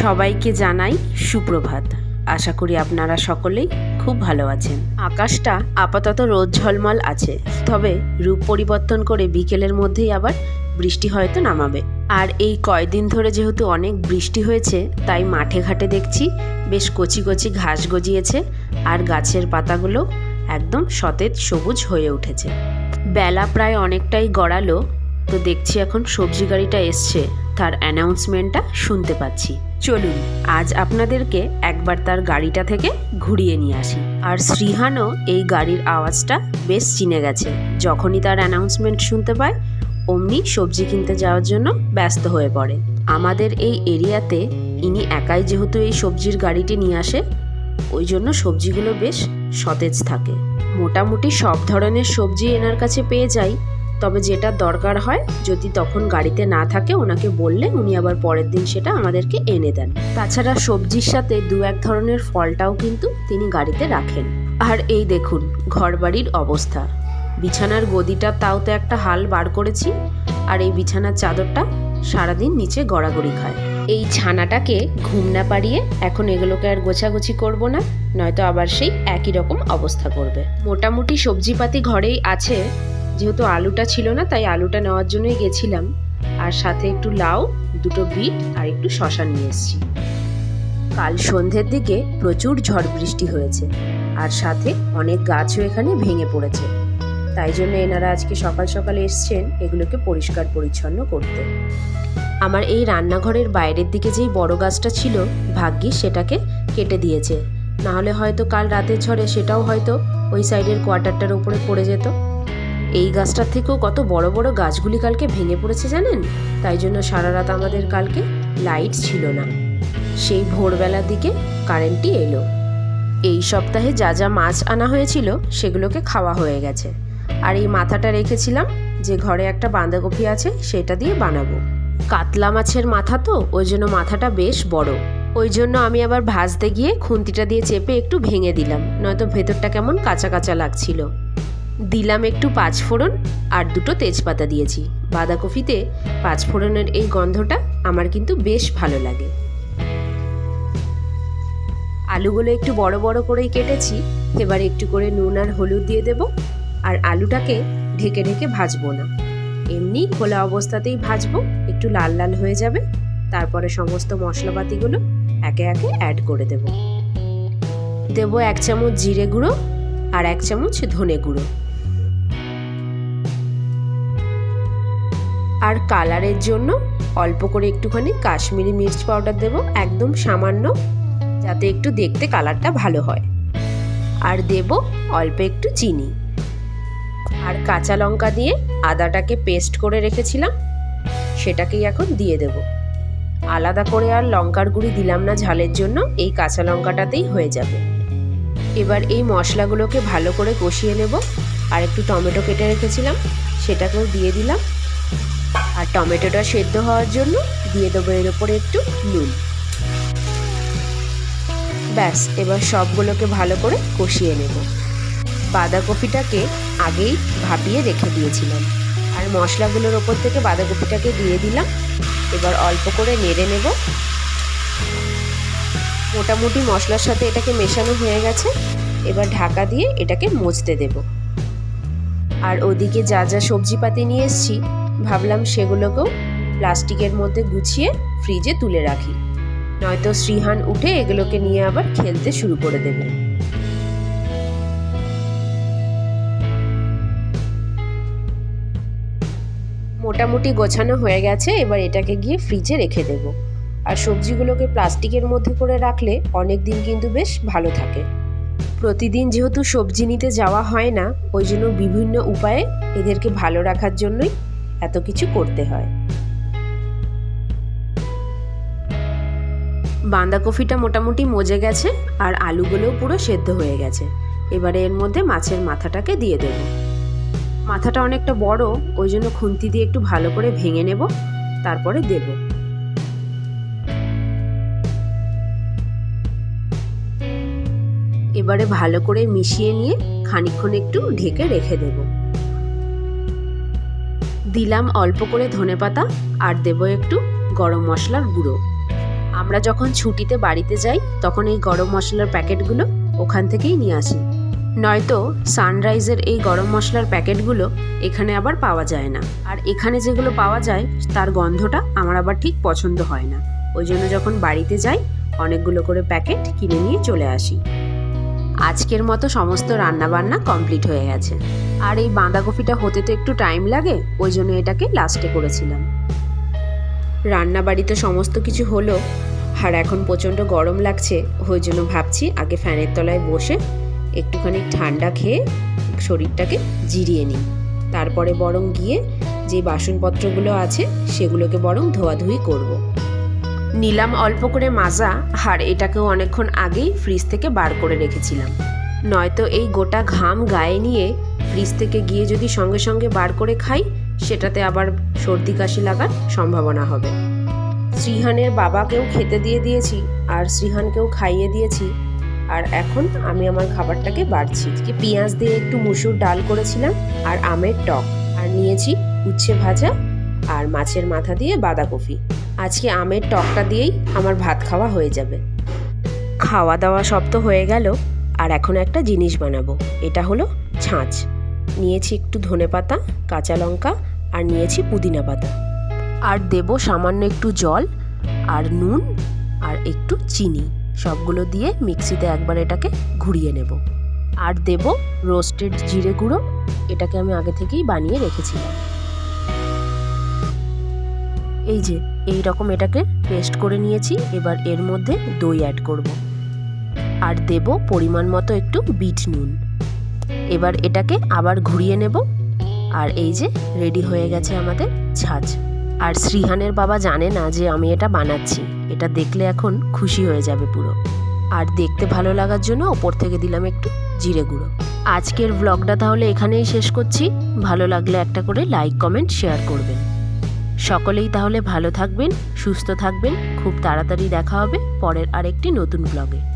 সবাইকে জানাই সুপ্রভাত। আশা করি আপনারা সকলেই খুব ভালো আছেন। আকাশটা আপাতত রোদ ঝলমল আছে, তবে রূপ পরিবর্তন করে বিকেলের মধ্যেই আবার বৃষ্টি হয়তো নামাবে। আর এই কয়দিন ধরে যেহেতু অনেক বৃষ্টি হয়েছে, তাই মাঠে ঘাটে দেখছি বেশ কচি কচি ঘাস গজিয়েছে আর গাছের পাতাগুলো একদম সতেজ সবুজ হয়ে উঠেছে। বেলা প্রায় অনেকটাই গড়ালো, তো দেখছি এখন সবজি গাড়িটা এসছে, তার অ্যানাউন্সমেন্টটা শুনতে পাচ্ছি। চলুন, আজ আপনাদেরকে একবার তার গাড়িটা থেকে ঘুরিয়ে নিয়ে আসি। আর শ্রীহানও এই গাড়ির আওয়াজটা বেশ চিনে গেছে। যখনই তার অ্যানাউন্সমেন্ট শুনতে পায়, অমনি সবজি কিনতে যাওয়ার জন্য ব্যস্ত হয়ে পড়ে। আমাদের এই এরিয়াতে ইনি একাই যেহেতু এই সবজির গাড়িটি নিয়ে আসে, ওই জন্য সবজিগুলো বেশ সতেজ থাকে। মোটামুটি সব ধরনের সবজি এনার কাছে পেয়ে যাই। তবে যেটা দরকার হয়, যদি তখন গাড়িতে না থাকে, ওনাকে বললে উনি আবার পরের দিন সেটা আমাদেরকে এনে দেন। তাছাড়া সবজির সাথে দু এক ধরনের ফলটাও কিন্তু তিনি গাড়িতে রাখেন। আর এই দেখুন, ঘরবাড়ির অবস্থা। বিছানার গদিটা তাও তো একটা হাল বার করেছি, আর এই বিছানার চাদরটা সারাদিন নিচে গড়াগড়ি খায়। এই ছানাটাকে ঘুম না পাড়িয়ে এখন এগুলোকে আর গোছাগুছি করব না, নয়তো আবার সেই একই রকম অবস্থা করবে। মোটামুটি সবজিপাতি ঘরেই আছে যেহেতু আলুটা ছিল না, তাই আলুটা নেওয়ার জন্যই গেছিলাম। আর সাথে একটু লাউ, দুটো বিট আর একটু শশা নিয়ে এসেছি। কাল সন্ধ্যের দিকে প্রচুর ঝড় বৃষ্টি হয়েছে আর সাথে অনেক গাছও এখানে ভেঙে পড়েছে। তাই জন্য এনারা আজকে সকাল সকাল এসছেন এগুলোকে পরিষ্কার পরিচ্ছন্ন করতে। আমার এই রান্নাঘরের বাইরের দিকে যেই বড় গাছটা ছিল ভাগ্যিস সেটাকে কেটে দিয়েছে। না হলে হয়তো কাল রাতের ঝড়ে সেটাও হয়তো ওই সাইডের কোয়ার্টারটার উপরে পড়ে যেত। এই গাছটার থেকেও কত বড় বড় গাছগুলি কালকে ভেঙে পড়েছে জানেন? তাই জন্য সারা রাত আমাদের কালকে লাইট ছিল না। সেই ভোরবেলার দিকে কারেন্টটি এলো। এই সপ্তাহে যা যা মাছ আনা হয়েছিল সেগুলোকে খাওয়া হয়ে গেছে। আর এই মাথাটা রেখেছিলাম যে ঘরে একটা বাঁধাকপি আছে সেটা দিয়ে বানাবো। কাতলা মাছের মাথা তো, ওই জন্য মাথাটা বেশ বড়। ওই জন্য আমি আবার ভাজতে গিয়ে খুন্তিটা দিয়ে চেপে একটু ভেঙে দিলাম, নয়তো ভেতরটা কেমন কাঁচা কাঁচা লাগছিল। দিলাম একটু পাঁচফোড়ন আর দুটো তেজপাতা দিয়েছি। বাঁধাকপিতে পাঁচফোড়নের এই গন্ধটা আমার কিন্তু বেশ ভালো লাগে। আলুগুলো একটু বড় বড় করেই কেটেছি, এবার একটু করে নুন আর হলুদ দিয়ে দেব আর আলুটাকে ঢেকে ঢেকে ভাজবো না। এমনি খোলা অবস্থাতেই ভাজবো, একটু লাল লাল হয়ে যাবে, তারপরে সমস্ত মশলাপাতিগুলো একে একে অ্যাড করে দেব। দেব এক চামচ জিরে গুঁড়ো আর এক চামচ ধনে গুঁড়ো। আর কালারের জন্য অল্প করে একটুখানি কাশ্মীরি মির্চ পাউডার দেব, একদম সামান্য, যাতে একটু দেখতে কালারটা ভালো হয়। আর দেব অল্প একটু চিনি। আর কাঁচা লঙ্কা দিয়ে আদাটাকে পেস্ট করে রেখেছিলাম, সেটাকেই এখন দিয়ে দেব। আলাদা করে আর লঙ্কার গুঁড়ি দিলাম না ঝালের জন্য, এই কাঁচা লঙ্কাটাতেই হয়ে যাবে। এবার এই মশলাগুলোকে ভালো করে কষিয়ে নেব, আর একটু টমেটো কেটে রেখেছিলাম, সেটাকেও দিয়ে দিলাম। আর টমেটোটা সেদ্ধ হওয়ার জন্য দিয়ে দেবো এর ওপরে একটু নুন। ব্যাস, এবার সবগুলোকে ভালো করে কষিয়ে নেব। বাঁধাকপিটাকে আগেই ভাপিয়ে রেখে দিয়েছিলাম। আর মশলাগুলোর ওপর থেকে বাঁধাকপিটাকে দিয়ে দিলাম। এবার অল্প করে নেড়ে নেব। মোটামুটি মশলার সাথে এটাকে মেশানো হয়ে গেছে। এবার ঢাকা দিয়ে এটাকে মুছতে দেব। আর ওদিকে যা যা সবজিপাতি নিয়ে এসছি ভাবলাম সেগুলোকেও প্লাস্টিকের মধ্যে গুছিয়ে ফ্রিজে তুলে রাখি। নয়তো শ্রীহান উঠে এগুলোকে নিয়ে আবার খেলতে শুরু করে দেবে। মোটামুটি গোছানো হয়ে গেছে, এবার এটাকে গিয়ে ফ্রিজে রেখে দেব। আর সবজিগুলোকে প্লাস্টিকের মধ্যে করে রাখলে অনেক দিন কিন্তু বেশ ভালো থাকে। প্রতিদিন যেহেতু সবজি নিতে যাওয়া হয় না, ওই জন্য বিভিন্ন উপায়ে এদেরকে ভালো রাখার জন্যই এত কিছু করতে হয়। বাঁধাকপিটা মোটামুটি মজে গেছে আর আলুগুলোও পুরো সেদ্ধ হয়ে গেছে। এবারে এর মধ্যে মাছের মাথাটাকে দিয়ে দেব। মাথাটা অনেকটা বড়, ওই জন্য খুন্তি দিয়ে একটু ভালো করে ভেঙে নেব, তারপরে দেব। এবারে ভালো করে মিশিয়ে নিয়ে খানিক্ষণ একটু ঢেকে রেখে দেব। দিলাম অল্প করে ধনেপাতা আর দেব একটু গরম মশলার গুঁড়ো। আমরা যখন ছুটিতে বাড়িতে যাই, তখন এই গরম মশলার প্যাকেটগুলো ওখান থেকেই নিয়ে আসি। নয়তো সানরাইজের এই গরম মশলার প্যাকেটগুলো এখানে আবার পাওয়া যায় না। আর এখানে যেগুলো পাওয়া যায়, তার গন্ধটা আমার আবার ঠিক পছন্দ হয় না। ওই জন্য যখন বাড়িতে যাই, অনেকগুলো করে প্যাকেট কিনে নিয়ে চলে আসি। আজকের মতো সমস্ত রান্নাবান্না কমপ্লিট হয়ে গেছে। আর এই বাঁধাকপিটা হতে তো একটু টাইম লাগে, ওই জন্য এটাকে লাস্টে করেছিলাম। রান্না বাড়িতে সমস্ত কিছু হলো, আর এখন প্রচণ্ড গরম লাগছে, ওই জন্য ভাবছি আগে ফ্যানের তলায় বসে একটুখানি ঠান্ডা খেয়ে শরীরটাকে জিরিয়ে নিই। তারপরে বরং গিয়ে যে বাসনপত্রগুলো আছে, সেগুলোকে বরং ধোয়াধুয়ি করব। নিলাম অল্প করে মাজা, আর এটাকেও অনেকক্ষণ আগেই ফ্রিজ থেকে বার করে রেখেছিলাম। নয়তো এই গোটা ঘাম গায়ে নিয়ে ফ্রিজ থেকে গিয়ে যদি সঙ্গে সঙ্গে বার করে খাই, সেটাতে আবার সর্দি কাশি লাগার সম্ভাবনা হবে। শ্রীহানের বাবাকেও খেতে দিয়ে দিয়েছি, আর শ্রীহানকেও খাইয়ে দিয়েছি। আর এখন আমি আমার খাবারটাকে বাড়ছি। পেঁয়াজ দিয়ে একটু মুসুর ডাল করেছিলাম, আর আমের টক। আর নিয়েছি উচ্ছে ভাজা আর মাছের মাথা দিয়ে বাঁধাকপি। আজকে আমের টকটা দিয়েই আমার ভাত খাওয়া হয়ে যাবে। খাওয়া দাওয়া সব তো হয়ে গেল, আর এখন একটা জিনিস বানাবো। এটা হলো ছাঁচ। নিয়েছি একটু ধনে পাতা, কাঁচা লঙ্কা, আর নিয়েছি পুদিনা পাতা। আর দেব সামান্য একটু জল, আর নুন, আর একটু চিনি। সবগুলো দিয়ে মিক্সিতে একবার এটাকে ঘুরিয়ে নেব। আর দেব রোস্টেড জিরে গুঁড়ো। এটাকে আমি আগে থেকেই বানিয়ে রেখেছিলাম। এই যে এই রকম এটাকে পেস্ট করে নিয়েছি, এবার এর মধ্যে দই অ্যাড করব। আর দেব পরিমাণ মতো একটু বিট নুন। এবার এটাকে আবার ঘুরিয়ে নেব। আর এই যে রেডি হয়ে গেছে আমাদের ছাঁচ। আর শ্রীহানের বাবা জানে না যে আমি এটা বানাচ্ছি। এটা দেখলে এখন খুশি হয়ে যাবে পুরো। আর দেখতে ভালো লাগার জন্য ওপর থেকে দিলাম একটু জিরে গুঁড়ো। আজকের ব্লগটা তাহলে এখানেই শেষ করছি। ভালো লাগলে একটা করে লাইক কমেন্ট শেয়ার করবেন। সকলেই তাহলে ভালো থাকবেন সুস্থ থাকবেন। খুব তাড়াতাড়ি দেখা হবে পরের আরেকটি নতুন ব্লগে